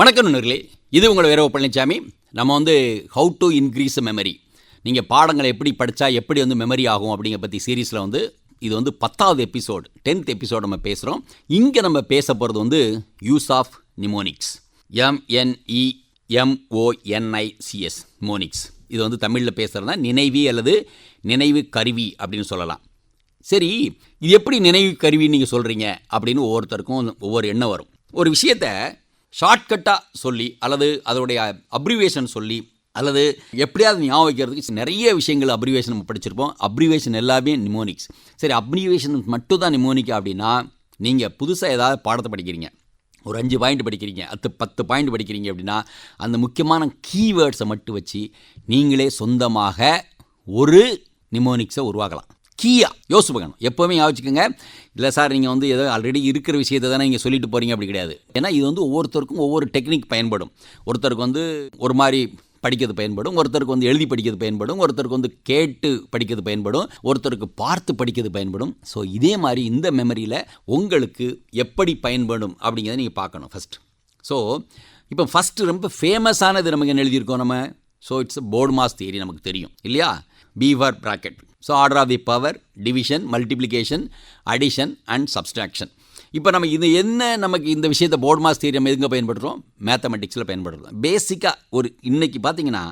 வணக்கம் நண்பர்களே. இது உங்கள் வீரவ பழனிசாமி நம்ம வந்து ஹவு டு இன்க்ரீஸ் மெமரி நீங்கள் பாடங்களை எப்படி படித்தா எப்படி வந்து மெமரி ஆகும் அப்படிங்கிற பற்றி சீரீஸில் வந்து இது வந்து பத்தாவது எபிசோடு டென்த் எபிசோடு நம்ம பேசுகிறோம் இங்கே நம்ம பேச போகிறது வந்து use of mnemonics MNE MONICS mnemonics இது வந்து தமிழில் பேசுகிறதா நினைவி அல்லது நினைவு கருவி அப்படின்னு சொல்லலாம். சரி இது எப்படி நினைவு கருவின்னு நீங்கள் சொல்கிறீங்க அப்படின்னு ஒவ்வொருத்தருக்கும் ஒவ்வொரு எண்ணம் வரும். ஒரு விஷயத்தை ஷார்ட்கட்டாக சொல்லி அல்லது அதோடைய அப்ரிவேஷன் சொல்லி அல்லது எப்படியாவது ஞாபகம் வைக்கிறதுக்கு நிறைய விஷயங்கள் அப்ரிவேஷன் நம்ம படிச்சிருப்போம். அப்ரிவேஷன் எல்லாமே நிமோனிக்ஸ் சரி அப்ரிவேஷன் மட்டும் தான் நிமோனிக் அப்படின்னா நீங்கள் புதுசாக ஏதாவது பாடத்தை படிக்கிறீங்க. ஒரு அஞ்சு பாயிண்ட் படிக்கிறீங்க அத்து பத்து பாயிண்ட் படிக்கிறீங்க அப்படின்னா அந்த முக்கியமான கீவேர்ட்ஸை மட்டும் வச்சு நீங்களே சொந்தமாக ஒரு நிமோனிக்ஸை உருவாக்கலாம். கீயா? யோசிச்சு பார்க்கணும். எப்போவுமே யோசிச்சுக்கோங்க. இல்லை சார் நீங்கள் வந்து ஏதோ ஆல்ரெடி இருக்கிற விஷயத்தை தானே நீங்கள் சொல்லிட்டு போகிறீங்க அப்படி கிடையாது. ஏன்னா இது வந்து ஒவ்வொருத்தருக்கும் ஒவ்வொரு டெக்னிக் பயன்படும். ஒருத்தருக்கு வந்து ஒரு மாதிரி படிக்கிறது பயன்படும். ஒருத்தருக்கு வந்து எழுதி படிக்கிறது பயன்படும். ஒருத்தருக்கு வந்து கேட்டு படிக்கிறது பயன்படும். ஒருத்தருக்கு பார்த்து படிக்கிறது பயன்படும். ஸோ இதே மாதிரி இந்த மெமரியில் உங்களுக்கு எப்படி பயன்படும் அப்படிங்கிறத நீங்கள் பார்க்கணும் ஃபஸ்ட் ஸோ இப்போ ஃபஸ்ட்டு ரொம்ப ஃபேமஸானது நமக்கு என்ன எழுதியிருக்கோம் நம்ம? So it's BODMAS theory நமக்கு தெரியும். இல்லையா? Fever bracket so order of the power division multiplication addition and subtraction இப்போ நம்ம இது என்ன நமக்கு இந்த விஷயத்தை போர்டு மாஸ் தீரியம் எதுங்க பயன்படுத்துகிறோம் மேத்தமெட்டிக்ஸில் பயன்படுத்துகிறோம் பேசிக்காக ஒரு இன்றைக்கி பார்த்தீங்கன்னா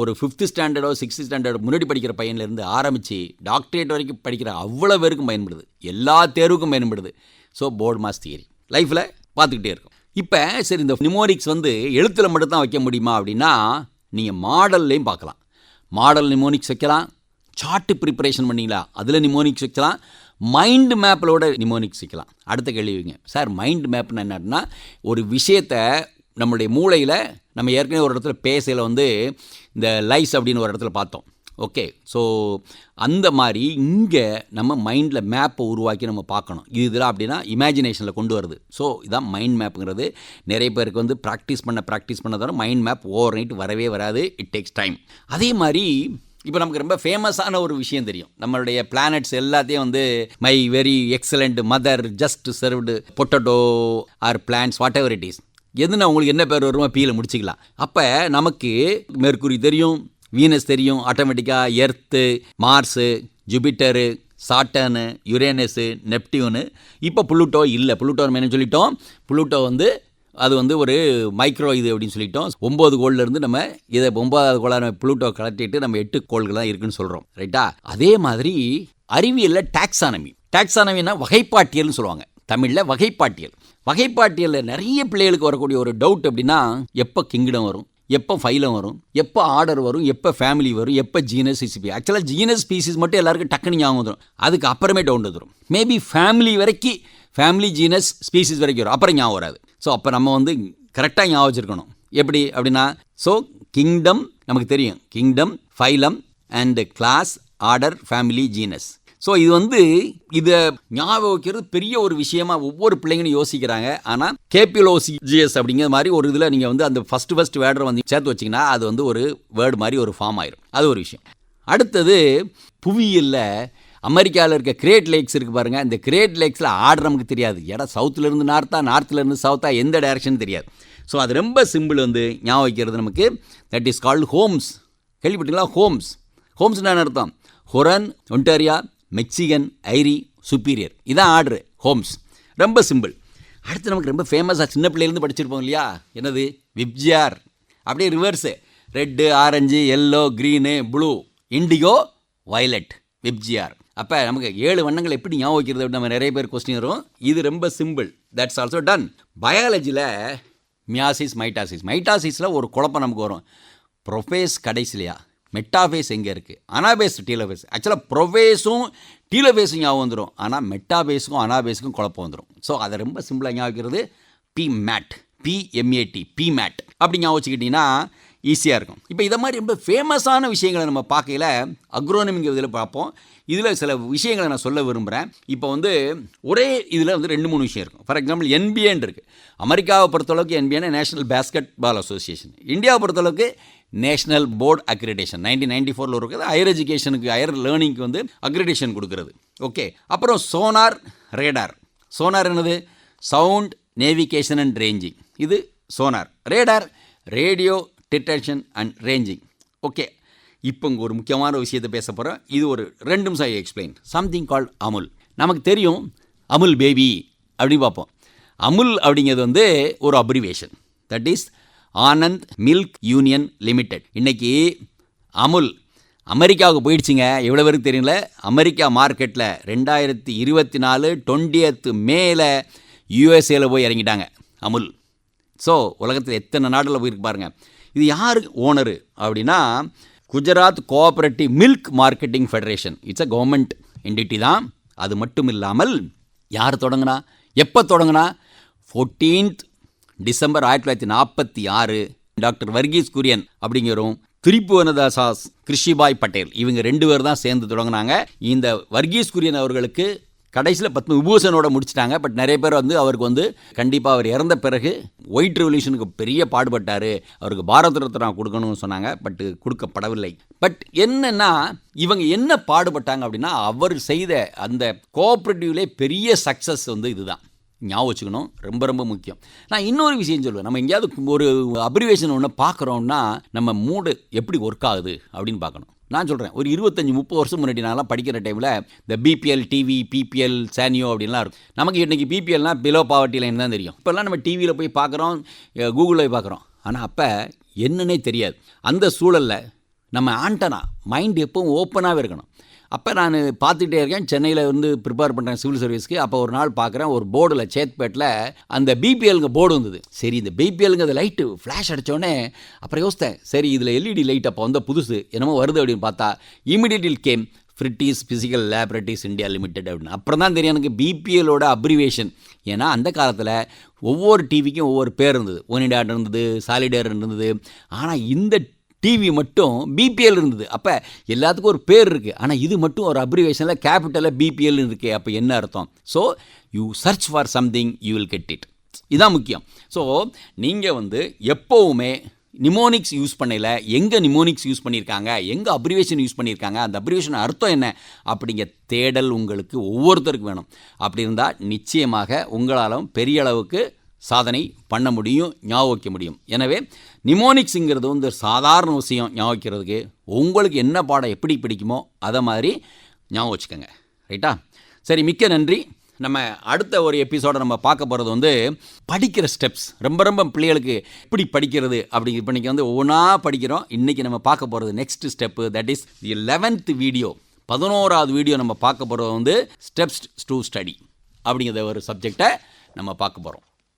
ஒரு ஃபிஃப்த்து ஸ்டாண்டர்டோ சிக்ஸ்த் ஸ்டாண்டர்டோ முன்னாடி படிக்கிற பையன்லேருந்து ஆரம்பித்து டாக்டரேட் வரைக்கும் படிக்கிற அவ்வளோ பேருக்கும் பயன்படுது. எல்லா தேர்வுக்கும் பயன்படுது. ஸோ போர்டு மாஸ் தியரி லைஃப்பில் பார்த்துக்கிட்டே இருக்கும். இப்போ சரி இந்த நிமோனிக்ஸ் வந்து எழுத்தில் மட்டும் தான் வைக்க முடியுமா அப்படின்னா நீங்கள் மாடல்லையும் பார்க்கலாம். மாடல் நிமோனிக்ஸ் வைக்கலாம். சார்ட்டு ப்ரிப்பரேஷன் பண்ணிங்களா? அதில் நிமோனிக்ஸ் வைக்கலாம். மைண்டு மேப்பிலோட நிமோனிக்ஸ் வைக்கலாம். அடுத்த கேள்விங்க சார் மைண்ட் மேப்னு என்னன்னா ஒரு விஷயத்தை நம்மளுடைய மூளையில் நம்ம ஏற்கனவே ஒரு இடத்துல பேசையில் வந்து இந்த லைஸ் அப்படின்னு ஒரு இடத்துல பார்த்தோம். ஓகே ஸோ அந்த மாதிரி இங்கே நம்ம மைண்டில் மேப்பை உருவாக்கி நம்ம பார்க்கணும். இது இதெல்லாம் அப்படின்னா இமேஜினேஷனில் கொண்டு வருது. ஸோ இதான் மைண்ட் மேப்புங்கிறது நிறைய பேருக்கு வந்து ப்ராக்டிஸ் பண்ண ப்ராக்டிஸ் பண்ண தவிர மைண்ட் மேப் ஓவர் நைட் வரவே வராது. இட் டேக்ஸ் டைம் அதே மாதிரி இப்போ நமக்கு ரொம்ப ஃபேமஸான ஒரு விஷயம் தெரியும். நம்மளுடைய பிளானட்ஸ் எல்லாத்தையும் வந்து my very excellent mother just served potato are plans whatever it is எதுனா உங்களுக்கு என்ன பேர் வருமோ பீல முடிச்சுக்கலாம். அப்போ நமக்கு மேற்கூறி தெரியும். வீனஸ் தெரியும் ஆட்டோமேட்டிக்காக Earth Mars Jupiter Saturn Uranus Neptune இப்போ புளூட்டோ இல்லை. புளுட்டோ நம்ம என்ன சொல்லிட்டோம்? புளூட்டோ வந்து அது வந்து ஒரு மைக்ரோ இது அப்படின்னு சொல்லிட்டோம். ஒம்பது கோள்லேருந்து நம்ம இதை ஒன்பதாவது கோளாக நம்ம புளூட்டோ கலட்டிட்டு நம்ம எட்டு கோள்கள் தான் இருக்குன்னு சொல்கிறோம் ரைட்டா அதே மாதிரி அறிவியலில் டாக்ஸானமி டாக்ஸானமினா வகைப்பாட்டியல்னு சொல்லுவாங்க. தமிழில் வகைப்பாட்டியல். வகைப்பாட்டியலில் நிறைய பிள்ளைகளுக்கு வரக்கூடிய ஒரு டவுட் அப்படின்னா எப்போ கிங்டம் வரும்? எப்போ ஃபைலம் வரும் எப்போ ஆர்டர் வரும் எப்போ ஃபேமிலி வரும் எப்போ ஜீனஸ் சிசிபி ஆக்சுவலாக ஜீனஸ் ஸ்பீசிஸ் மட்டும் எல்லாருக்கும் டக்குனு ஞாபகம் வந்துடும் அதுக்கு அப்புறமே டவுன் வந்துடும் மேபி ஃபேமிலி வரைக்கும் ஃபேமிலி ஜீனஸ் ஸ்பீசிஸ் வரைக்கும் வரும். அப்புறம் ஞாபகம் வராது. ஸோ அப்போ நம்ம வந்து கரெக்டாக ஞாபகம் வச்சுருக்கணும். எப்படி? அப்படின்னா ஸோ கிங்டம் நமக்கு தெரியும். Kingdom phylum and class order family genus so இது வந்து இதை ஞாபகம் வைக்கிறது பெரிய ஒரு விஷயமா ஒவ்வொரு பிள்ளைங்களும் யோசிக்கிறாங்க. ஆனால் கேபியோலோசிஜிஎஸ் அப்படிங்கிற மாதிரி ஒரு இதில் நீங்கள் வந்து அந்த ஃபஸ்ட்டு ஃபஸ்ட் வேர்டை வந்து சேர்த்து வச்சிங்கன்னா அது வந்து ஒரு வேர்டு மாதிரி ஒரு ஃபார்ம் ஆயிரும். அது ஒரு விஷயம். அடுத்தது புவியியலில் அமெரிக்காவில் இருக்க கிரேட் லேக்ஸ் இருக்குது பாருங்கள் இந்த கிரேட் லேக்ஸில் ஆர்டர் நமக்கு தெரியாது. ஏடா சவுத்துலேருந்து நார்த்தா நார்த்துலேருந்து சவுத்தா எந்த டைரக்ஷன் தெரியாது. ஸோ அது ரொம்ப சிம்பிள் வந்து ஞாபகம் வைக்கிறது நமக்கு தட் இஸ் கால்டு ஹோம்ஸ் கேள்விப்பட்டீங்களா? ஹோம்ஸ் ஹோம்ஸ்னு அர்த்தம்? Huron Ontario Michigan Erie Superior இதான் ஆர்டரு ஹோம்ஸ் ரொம்ப சிம்பிள் அடுத்து நமக்கு ரொம்ப ஃபேமஸாக சின்ன பிள்ளையிலேருந்து படிச்சிருப்போம் இல்லையா? என்னது? விப்ஜிஆர். அப்படியே reverse red orange yellow green blue indigo violet VIBGYOR. அப்போ நமக்கு ஏழு வண்ணங்கள் எப்படி ஞாபகம் வைக்கிறது அப்படின்னு நம்ம நிறைய பேர் கொஸ்டின் வரும். இது ரொம்ப சிம்பிள் தட்ஸ் ஆல்சோ டன் பயாலஜியில் மியாசிஸ் மைட்டாசிஸ் மைட்டாசிஸில் ஒரு குழப்பம் நமக்கு வரும். ப்ரொஃபேஸ் கடைசிலையா? மெட்டாஃபேஸ் எங்கே இருக்குது அனாபேஸ் டீலபேஸ். ஆக்சுவலாக ப்ரொவேஸும் டீலபேஸும் ஞாபகம் வந்துடும் ஆனால் மெட்டாபேஸுக்கும் அனாபேஸுக்கும் குழப்பம் வந்துடும் ஸோ அதை ரொம்ப சிம்பிளாக ஞாபகிக்கிறது P MAT PMAT P MAT அப்படி ஞாபகம் வச்சுக்கிட்டிங்கன்னா ஈஸியாக இருக்கும். இப்போ இதை மாதிரி ரொம்ப ஃபேமஸான விஷயங்களை நம்ம பார்க்கையில் அக்ரோனமிங்கிற இதில் பார்ப்போம். இதில் சில விஷயங்களை நான் சொல்ல விரும்புகிறேன் இப்போ வந்து ஒரே இதில் வந்து ரெண்டு மூணு விஷயம் இருக்கும். ஃபார் எக்ஸாம்பிள் என்பிஏன்னு இருக்குது அமெரிக்காவை பொறுத்தளவுக்கு என்பிஏனா நேஷனல் பேஸ்கெட் பால் அசோசியேஷன் இந்தியாவை பொறுத்தளவுக்கு national board accreditation. Nineteen ninety ஃபோரில் இருக்குது. ஹையர் எஜுகேஷனுக்கு ஹையர் லேர்னிங்க்கு வந்து அக்ரிடேஷன் கொடுக்குறது. ஓகே அப்புறம் சோனார் ரேடார் சோனார் என்னது? சவுண்ட் நேவிகேஷன் அண்ட் ரேஞ்சிங் இது sonar radar radio detection and ranging okay இப்போ இங்கே ஒரு முக்கியமான விஷயத்தை பேச போகிறோம் இது ஒரு ரெண்டு நிமிஷம் I explain something called Amul நமக்கு தெரியும் அமுல் பேபி அப்படின்னு பார்ப்போம். அமுல் அப்படிங்கிறது வந்து ஒரு abbreviation that is Anand milk union limited. இன்றைக்கி அமுல் அமெரிக்காவுக்கு போயிடுச்சுங்க. எவ்வளோ பேருக்கு தெரியல? அமெரிக்கா மார்க்கெட்டில் ரெண்டாயிரத்தி இருபத்தி நாலு டுவெண்ட்டியத்து மேலே யூஎஸ்ஏல போய் இறங்கிட்டாங்க அமுல். ஸோ உலகத்தில் எத்தனை நாட்டில் போயிருக்கு பாருங்க. இது யார் ஓனரு அப்படின்னா Gujarat cooperative milk marketing federation it's a government entity தான். அது மட்டும் இல்லாமல் யார் தொடங்கினா? எப்போ தொடங்கினா? ஃபோர்டீன்த் டிசம்பர் ஆயிரத்தி தொள்ளாயிரத்தி நாற்பத்தி ஆறு டாக்டர் வர்கீஸ் குரியன் அப்படிங்கிறோம் திரிபுவனதாசாஸ் கிருஷிபாய் பட்டேல் இவங்க ரெண்டு பேர் தான் சேர்ந்து தொடங்கினாங்க. இந்த வர்கீஸ் குரியன் அவர்களுக்கு கடைசியில் பத்ம விபூஷனோட முடிச்சிட்டாங்க. பட் நிறைய பேர் வந்து அவருக்கு வந்து கண்டிப்பாக அவர் இறந்த பிறகு ஒயிட் ரெவல்யூஷனுக்கு பெரிய பாடுபட்டார். அவருக்கு பாரத ரத்னா கொடுக்கணும்னு சொன்னாங்க. பட் கொடுக்கப்படவில்லை. பட் என்னன்னா இவங்க என்ன பாடுபட்டாங்க அப்படின்னா அவர் செய்த அந்த கோஆப்ரேட்டிவ்லே பெரிய சக்ஸஸ் வந்து இதுதான். ஞாபகம் வச்சுக்கணும். ரொம்ப ரொம்ப முக்கியம். நான் இன்னொரு விஷயம் சொல்லுவேன் நம்ம எங்கேயாவது ஒரு அப்ரிவேஷன் ஒன்று பார்க்குறோம்னா நம்ம மூடு எப்படி ஒர்க் ஆகுது அப்படின்னு பார்க்கணும். நான் சொல்கிறேன் ஒரு இருபத்தஞ்சி முப்பது வருஷம் முன்னாடி நான்லாம் படிக்கிற டைமில் இந்த பிபிஎல் டிவி பிபிஎல் சானியோ அப்படின்லாம் இருக்கும். நமக்கு இன்றைக்கி பிபிஎல்னால் பிலோ பாவர்ட்டி லைன் தான் தெரியும். இப்போல்லாம் நம்ம டிவியில் போய் பார்க்குறோம் கூகுளில் போய் பார்க்குறோம். ஆனால் அப்போ என்னன்னே தெரியாது. அந்த சூழலில் நம்ம ஆண்டனா மைண்ட் எப்பவும் ஓப்பனாகவே இருக்கணும். அப்போ நான் பார்த்துக்கிட்டே இருக்கேன். சென்னையில் வந்து ப்ரிப்பேர் பண்ணுறேன் சிவில் சர்வீஸ்க்கு அப்போ ஒரு நாள் பார்க்குறேன் ஒரு போர்டில் சேத்பேட்டில் அந்த பிபிஎல்ங்க போர்டு வந்தது. சரி இந்த பிபிஎல்ங்க அது லைட்டு ஃப்ளாஷ் அடித்தோடனே அப்புறம் யோசித்தேன். சரி இதில் எல்இடி லைட் அப்போ வந்த புதுசு என்னமோ வருது அப்படின்னு பார்த்தா இமிடியட்டில் கேம் ஃப்ரிட்டிஸ் ஃபிசிக்கல் லேபரேட்டரிஸ் இந்தியா லிமிடெட் அப்படின்னு. அப்புறம் தான் தெரியும் எனக்கு பிபிஎலோட அப்ரிவேஷன் ஏன்னா அந்த காலத்தில் ஒவ்வொரு டிவிக்கும் ஒவ்வொரு பேர் இருந்தது. ஒனிடாட் இருந்தது சாலிடேர் இருந்தது. ஆனால் இந்த டிவி மட்டும் பிபிஎல் இருந்தது. அப்போ எல்லாத்துக்கும் ஒரு பேர் இருக்குது ஆனால் இது மட்டும் ஒரு அப்ரிவேஷனில் கேபிட்டலில் பிபிஎல் இருக்கே. அப்போ என்ன அர்த்தம்? So you search for something you will get it இதுதான் முக்கியம். ஸோ நீங்கள் வந்து எப்போவுமே நிமோனிக்ஸ் யூஸ் பண்ணல எங்கே நிமோனிக்ஸ் யூஸ் பண்ணியிருக்காங்க? எங்கே அப்ரிவேஷன் யூஸ் பண்ணியிருக்காங்க? அந்த அப்ரிவேஷன் அர்த்தம் என்ன? அப்படிங்கிற தேடல் உங்களுக்கு ஒவ்வொருத்தருக்கும் வேணும். அப்படி இருந்தால் நிச்சயமாக உங்களாலும் பெரிய அளவுக்கு சாதனை பண்ண முடியும் ஞாபகம் வைக்க முடியும். எனவே நிமோனிக்ஸுங்கிறது வந்து சாதாரண விஷயம் ஞாபகம் வைக்கிறதுக்கு உங்களுக்கு என்ன பாடம் எப்படி பிடிக்குமோ அதை மாதிரி ஞாபகம் வச்சுக்கோங்க. ரைட்டா? சரி மிக்க நன்றி. நம்ம அடுத்த ஒரு எபிசோடை நம்ம பார்க்க போகிறது வந்து படிக்கிற ஸ்டெப்ஸ் ரொம்ப ரொம்ப பிள்ளைகளுக்கு எப்படி படிக்கிறது அப்படி இப்போ இன்றைக்கி வந்து ஒவ்வொன்றா படிக்கிறோம். இன்றைக்கி நம்ம பார்க்க போகிறது next step that is the eleventh video பதினோராவது வீடியோ நம்ம பார்க்க போகிறது வந்து ஸ்டெப்ஸ் டு ஸ்டடி அப்படிங்கிற ஒரு சப்ஜெக்டை நம்ம பார்க்க போகிறோம்